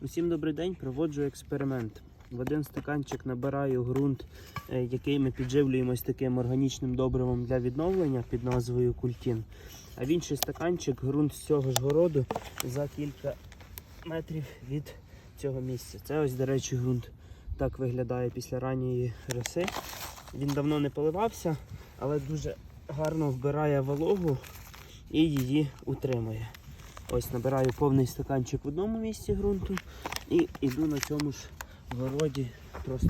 Усім добрий день, проводжу експеримент. В один стаканчик набираю ґрунт, е, який ми підживлюємось таким органічним добривом для відновлення під назвою Культін. А в інший стаканчик ґрунт з цього ж городу за кілька метрів від цього місця. Це ось, до речі, ґрунт так виглядає після ранньої роси. Він давно не поливався, але дуже гарно вбирає вологу і її утримує. Ось набираю повний стаканчик в одному місці ґрунту і йду на цьому ж городі. Просто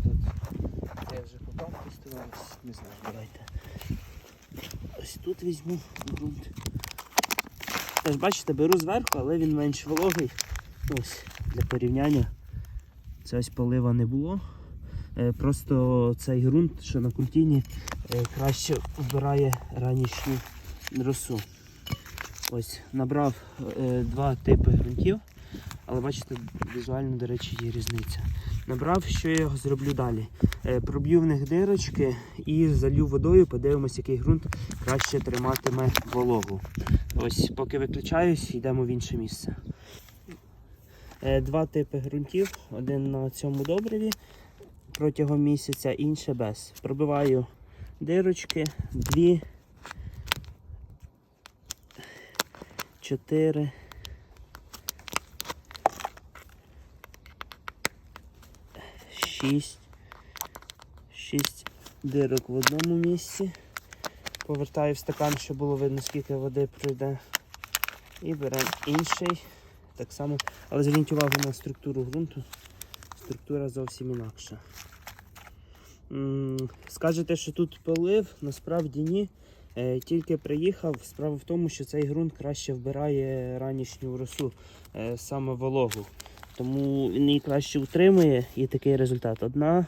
я вже попав тестував, не знаю, давайте. Ось тут візьму ґрунт. Теж бачите, беру зверху, але він менш вологий. Ось для порівняння. Це ось полива не було. Е, Просто цей ґрунт, що на культіні, е, краще вбирає ранішню росу. Ось, набрав е, два типи ґрунтів, але бачите, візуально, до речі, є різниця. Набрав, що я зроблю далі. Е, проб'ю в них дирочки і залью водою, подивимось, який ґрунт краще триматиме вологу. Ось, поки виключаюсь, йдемо в інше місце. Е, два типи ґрунтів. Один на цьому добриві протягом місяця, інше без. Пробиваю дирочки, дві. Чотири. Шість. Шість дирок в одному місці. Повертаю в стакан, щоб було видно, скільки води пройде. І беремо інший. Так само, але зверніть увагу на структуру ґрунту. Структура зовсім інакша. Скажете, що тут полив, насправді ні. Е, Тільки приїхав. Справа в тому, що цей ґрунт краще вбирає ранішню росу, е, саме вологу. Тому він її краще утримує і такий результат. Одна,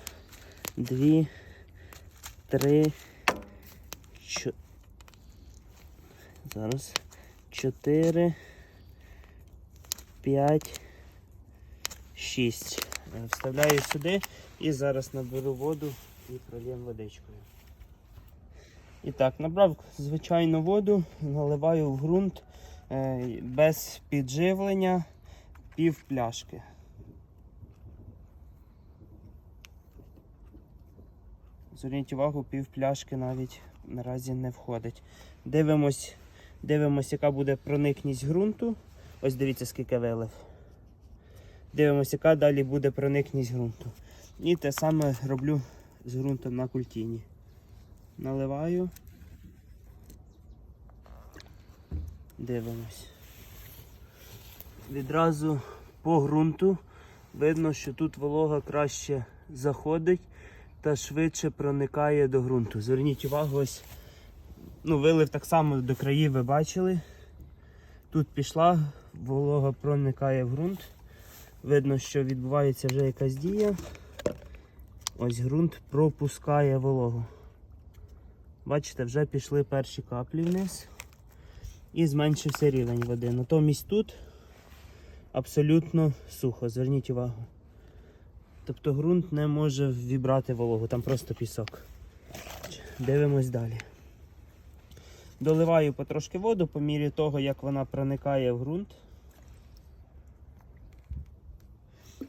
дві, три, чо... Зараз. Чотири, п'ять, шість. Е, Вставляю сюди і зараз наберу воду і прольємо водичкою. І так, набрав звичайну воду, наливаю в ґрунт е, без підживлення пів пляшки. Зверніть увагу, пів пляшки навіть наразі не входить. Дивимось, дивимось, яка буде проникність ґрунту. Ось дивіться, скільки вилив. Дивимось, яка далі буде проникність ґрунту. І те саме роблю з ґрунтом на культіні. Наливаю. Дивимось. Відразу по ґрунту видно, що тут волога краще заходить та швидше проникає до ґрунту. Зверніть увагу, ось ну, вилив так само до країв, ви бачили. Тут пішла, волога проникає в ґрунт. Видно, що відбувається вже якась дія. Ось ґрунт пропускає вологу. Бачите, вже пішли перші каплі вниз і зменшився рівень води. Натомість тут абсолютно сухо, зверніть увагу. Тобто ґрунт не може вібрати вологу, там просто пісок. Дивимось далі. Доливаю потрошки воду по мірі того, як вона проникає в ґрунт.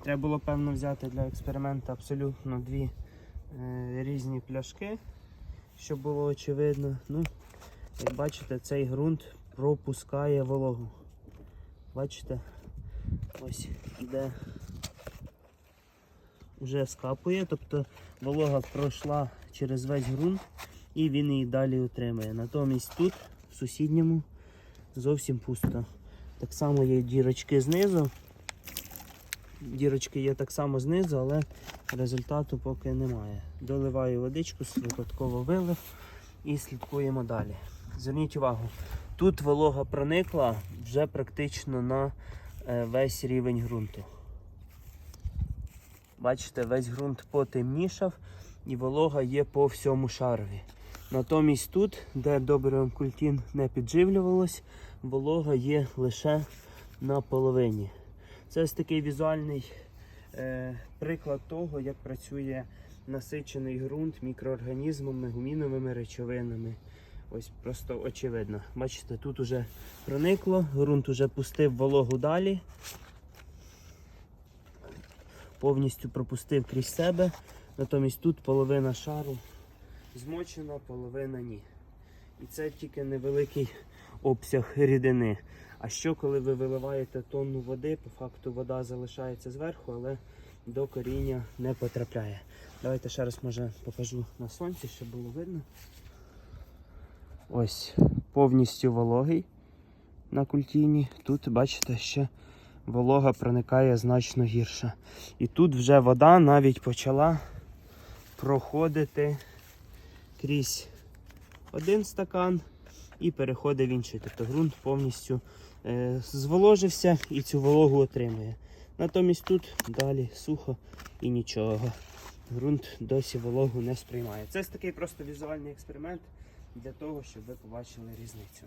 Треба було, певно, взяти для експерименту абсолютно дві е, різні пляшки, щоб було очевидно. Ну, як бачите, цей ґрунт пропускає вологу. Бачите? Ось іде вже скапує, тобто волога пройшла через весь ґрунт і він її далі утримує. Натомість тут, в сусідньому, зовсім пусто. Так само є дірочки знизу. Дірочки є так само знизу, але результату поки немає. Доливаю водичку, випадково вилив і слідкуємо далі. Зверніть увагу, тут волога проникла вже практично на е, весь рівень ґрунту. Бачите, весь ґрунт потемнішав і волога є по всьому шарові. Натомість тут, де добривом культін не підживлювалось, волога є лише на половині. Це ось такий візуальний е, приклад того, як працює насичений ґрунт мікроорганізмами, гуміновими речовинами. Ось просто очевидно. Бачите, тут уже проникло, ґрунт уже пустив вологу далі. повністю пропустив крізь себе. Натомість тут половина шару змочена, половина ні. І це тільки невеликий обсяг рідини. А що, коли ви виливаєте тонну води, по факту вода залишається зверху, але до коріння не потрапляє. Давайте ще раз може покажу на сонці, щоб було видно. Ось повністю вологий на культіні. Тут, бачите, ще волога проникає значно гірше. І тут вже вода навіть почала проходити крізь один стакан і переходить в інший. Тобто ґрунт повністю зволожився і цю вологу отримує. Натомість тут далі сухо і нічого. Грунт досі вологу не сприймає. Це такий просто візуальний експеримент для того, щоб ви побачили різницю.